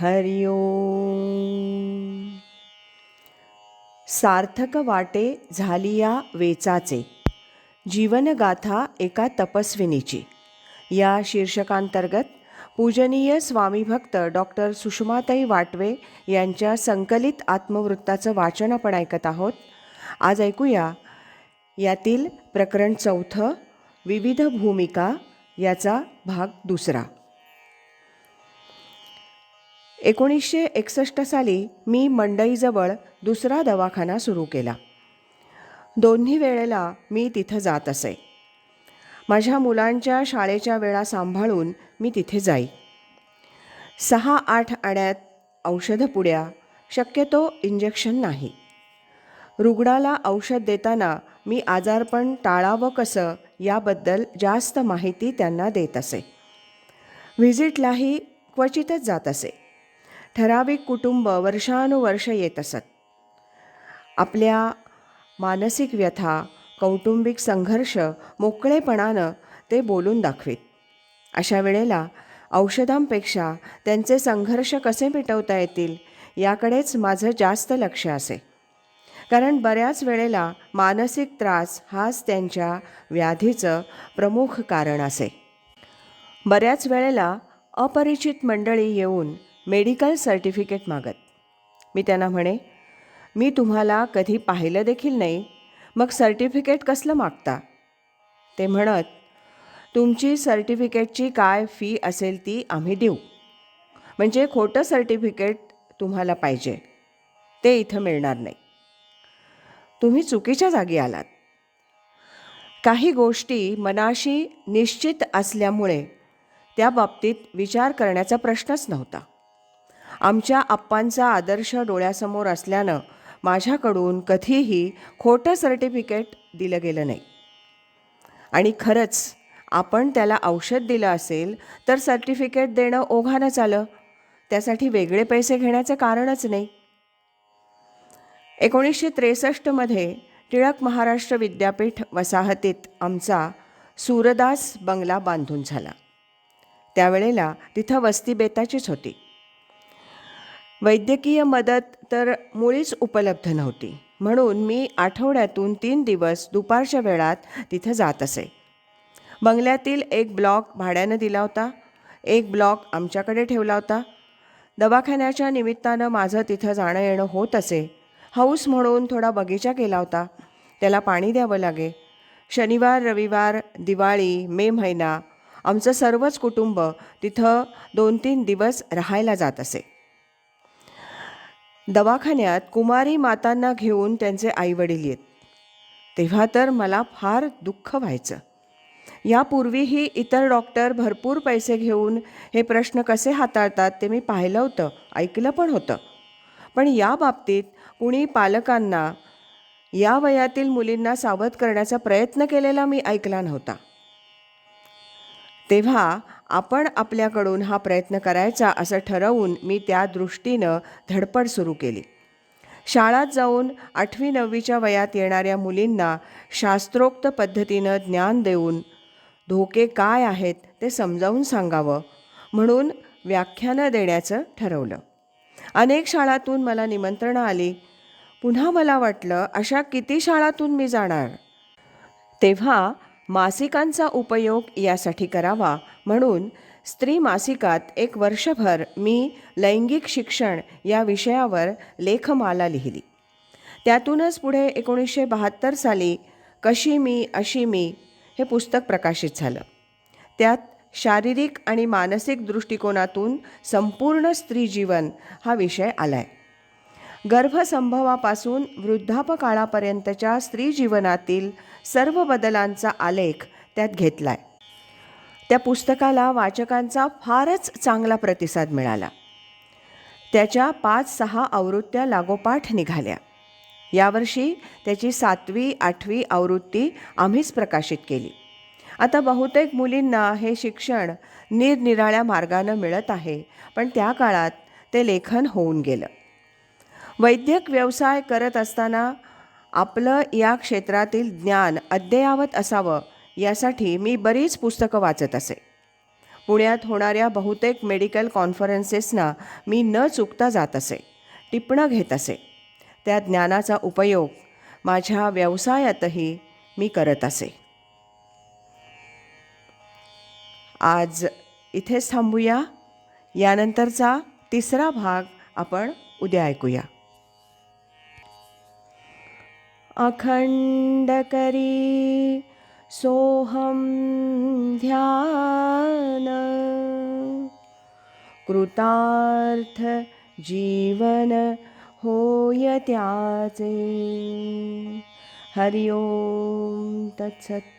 हरि ओम। सार्थक वाटे झाली या वेचाचे. जीवनगाथा एका तपस्विनीची. या शीर्षकांतर्गत पूजनीय स्वामीभक्त डॉक्टर सुषमाताई वाटवे यांच्या संकलित आत्मवृत्ताचं वाचन आपण ऐकत आहोत. आज ऐकूया यातील प्रकरण चौथं विविध भूमिका याचा भाग दुसरा. एकोणीसशे एकसष्ट साली मी मंडईजवळ दुसरा दवाखाना सुरू केला. दोन्ही वेळेला मी तिथं जात असे. माझ्या मुलांच्या शाळेच्या वेळा सांभाळून मी तिथे जाई. सहा आठ आण्यात औषधं पुड्या शक्यतो इंजेक्शन नाही. रुग्णाला औषध देताना मी आजारपण टाळावं कसं याबद्दल जास्त माहिती त्यांना देत असे. व्हिजिटलाही क्वचितच जात असे. ठराविक कुटुंब वर्षानुवर्ष येत असत. आपल्या मानसिक व्यथा कौटुंबिक संघर्ष मोकळेपणानं ते बोलून दाखवीत. अशा वेळेला औषधांपेक्षा त्यांचे संघर्ष कसे मिटवता येतील याकडेच माझं जास्त लक्ष असे. कारण बऱ्याच वेळेला मानसिक त्रास हाच त्यांच्या व्याधीचं प्रमुख कारण असे. बऱ्याच वेळेला अपरिचित मंडळी येऊन मेडिकल सर्टिफिकेट मागत. मी त्यांना म्हणे मी तुम्हाला कधी पाहिलं देखील नाही. मग सर्टिफिकेट कसलं मागता? ते म्हणत तुमची सर्टिफिकेटची काय फी असेल ती आम्ही देऊ. म्हणजे खोटं सर्टिफिकेट तुम्हाला पाहिजे. ते इथं मिळणार नाही. तुम्ही चुकीच्या जागी आलात. काही गोष्टी मनाशी निश्चित असल्यामुळे त्या बाबतीत विचार करण्याचा प्रश्नच नव्हता. आमच्या आप्पांचा आदर्श डोळ्यासमोर असल्यानं माझ्याकडून कधीही खोटं सर्टिफिकेट दिलं गेलं नाही. आणि खरंच आपण त्याला औषध दिलं असेल तर सर्टिफिकेट देणं ओघानंच आलं. त्यासाठी वेगळे पैसे घेण्याचं कारणच नाही. एकोणीसशे त्रेसष्टमध्ये टिळक महाराष्ट्र विद्यापीठ वसाहतीत आमचा सूरदास बंगला बांधून झाला. त्यावेळेला तिथं वस्ती बेताचीच होती. वैद्यकीय मदत तर मुळीच उपलब्ध नव्हती. म्हणून मी आठवड्यातून तीन दिवस दुपारच्या वेळात तिथं जात असे. बंगल्यातील एक ब्लॉक भाड्यानं दिला होता. एक ब्लॉक आमच्याकडे ठेवला होता. दवाखान्याच्या निमित्तानं माझं तिथं जाणं येणं होत असे. हौस म्हणून थोडा बगीचा केला होता. त्याला पाणी द्यावं लागे. शनिवार रविवार दिवाळी मे महिना आमचं सर्वच कुटुंब तिथं दोन तीन दिवस राहायला जात असे. दवाखान्यात कुमारी मातांना घेऊन त्यांचे आईवडील येत. तेव्हा तर मला फार दुःख व्हायचं. यापूर्वीही इतर डॉक्टर भरपूर पैसे घेऊन हे प्रश्न कसे हाताळतात ते मी पाहिलं होतं ऐकलं पण होतं. पण या बाबतीत कुणी पालकांना या वयातील मुलींना सावध करण्याचा प्रयत्न केलेला मी ऐकला नव्हता. तेव्हा आपण आपल्याकडून हा प्रयत्न करायचा असं ठरवून मी त्या दृष्टीनं धडपड सुरू केली. शाळात जाऊन आठवी नववीच्या वयात येणाऱ्या मुलींना शास्त्रोक्त पद्धतीनं ज्ञान देऊन धोके काय आहेत ते समजावून सांगावं म्हणून व्याख्यानं देण्याचं ठरवलं. अनेक शाळातून मला निमंत्रणं आली. पुन्हा मला वाटलं अशा किती शाळातून मी जाणार? तेव्हा मासिकांचा उपयोग यासाठी करावा म्हणून स्त्री मासिकात एक वर्षभर मी लैंगिक शिक्षण या विषयावर लेखमाला लिहिली. त्यातूनच पुढे एकोणीसशे बहात्तर साली कशी मी अशी मी हे पुस्तक प्रकाशित झालं. त्यात शारीरिक आणि मानसिक दृष्टिकोनातून संपूर्ण स्त्री जीवन हा विषय आला आहे गर्भसंभवापासून वृद्धापकाळापर्यंतच्या स्त्री जीवनातील सर्व बदलांचा आलेख त्यात घेतला आहे त्या पुस्तकाला वाचकांचा फारच चांगला प्रतिसाद मिळाला. त्याच्या पाच सहा आवृत्त्या लागोपाठ निघाल्या. यावर्षी त्याची सातवी आठवी आवृत्ती आम्हीच प्रकाशित केली. आता बहुतेक मुलींना हे शिक्षण निरनिराळ्या मार्गानं मिळत आहे पण त्या काळात ते लेखन होऊन गेलं. वैद्यक व्यवसाय करत असताना आपलं या क्षेत्रातील ज्ञान अद्ययावत असावं यासाठी मी बरीच पुस्तकं वाचत असे. पुण्यात होणाऱ्या बहुतेक मेडिकल कॉन्फरन्सेसना मी न चुकता जात असे टिपणं घेत असे. त्या ज्ञानाचा उपयोग माझ्या व्यवसायातही मी करत असे. आज इथेच थांबूया. यानंतरचा तिसरा भाग आपण उद्या ऐकूया. अखण्डकरी सोऽहं ध्यान। कृतार्थ जीवन होय त्याचे। हरिओम तत्सत्।